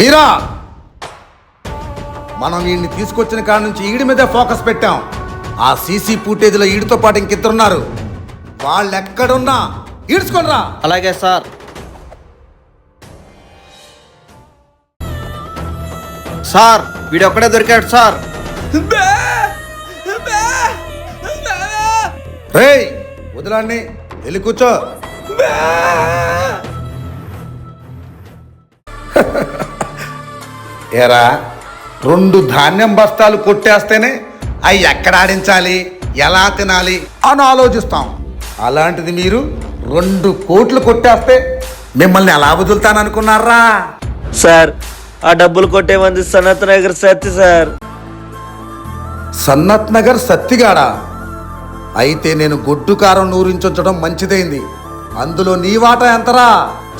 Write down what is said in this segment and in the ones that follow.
వీరా మనం వీడిని తీసుకొచ్చిన కాడ నుంచి ఈడి మీదే ఫోకస్ పెట్టాం. ఆ సీసీ ఫుటేజ్లో ఈడితో పాటు ఇంకిద్దరున్నారు. వాళ్ళు ఎక్కడున్నా ఈడ్చుకోనరా అలాగే సార్. సార్ వీడు ఒక్కడే దొరికాడు సార్. రేయ్ వదిలాన్ని వెళ్ళి కూర్చో. ఏరా రెండు ధాన్యం బస్తాలు కొట్టేస్తేనే అవి ఎక్కడ ఆడించాలి ఎలా తినాలి అని ఆలోచిస్తాం. అలాంటిది మీరు రెండు కోట్లు కొట్టేస్తే మిమ్మల్ని ఎలా వదులుతాననుకున్నారా? సార్ ఆ డబ్బులు కొట్టే మంది సనత్ నగర్ సత్య సార్. సన్నత్ నగర్ సత్తిగాడా? అయితే నేను గొడ్డు కారం నూరించడం మంచిదైంది. అందులో నీ వాటా ఎంతరా?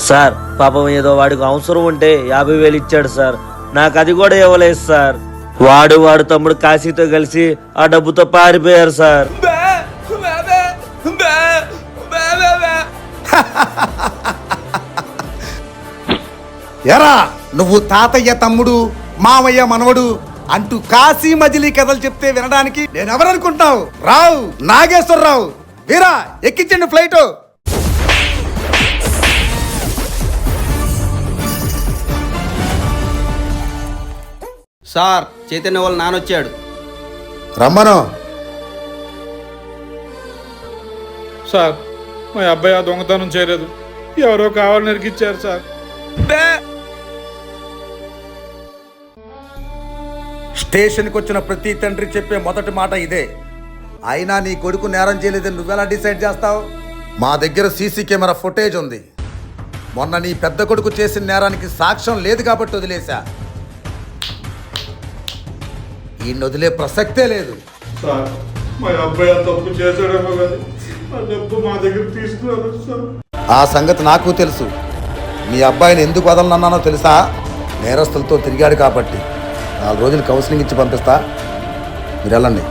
సార్ పాపం ఏదో వాడికి అవసరం ఉంటే యాభై వేలు ఇచ్చాడు సార్. నాకు అది కూడా ఇవ్వలేదు సార్. వాడు వాడు తమ్ముడు కాశీతో కలిసి ఆ డబ్బుతో పారిపోయారు సార్. ఎరా నువ్వు తాతయ్య తమ్ముడు మావయ్య మనవడు అంటూ కాశీ మజిలీ కథలు చెప్తే వినడానికి నేను ఎవరనుకుంటావు రావు నాగేశ్వరరావు వీరా ఎక్కించండి ఫ్లైట్. సార్ చైతన్య వాళ్ళ నాన్న వచ్చాడు. రమ్మను. సార్ మా అబ్బాయి ఆ దొంగతనం చేయలేదు. ఎవరో కావాలని నరికిచ్చారు సార్. స్టేషన్కి వచ్చిన ప్రతి తండ్రి చెప్పే మొదటి మాట ఇదే. అయినా నీ కొడుకు నేరం చేయలేదని నువ్వెలా డిసైడ్ చేస్తావు? మా దగ్గర సీసీ కెమెరా ఫుటేజ్ ఉంది. మొన్న నీ పెద్ద కొడుకు చేసిన నేరానికి సాక్ష్యం లేదు కాబట్టి వదిలేశా. ఈ వదిలే ప్రసక్తే లేదు. సార్ మా అబ్బాయి ఆ తప్పు చేశాడేమో కానీ ఆ డబ్బు మా దగ్గర తీసుకురాలేదు సార్. ఆ సంగతి నాకు తెలుసు. మీ అబ్బాయిని ఎందుకు వదలనన్నానో తెలుసా? నేరస్తులతో తిరిగాడు కాబట్టి. నాలుగు రోజులు కౌన్సిలింగ్ ఇచ్చి పంపిస్తా. మీరు వెళ్ళండి.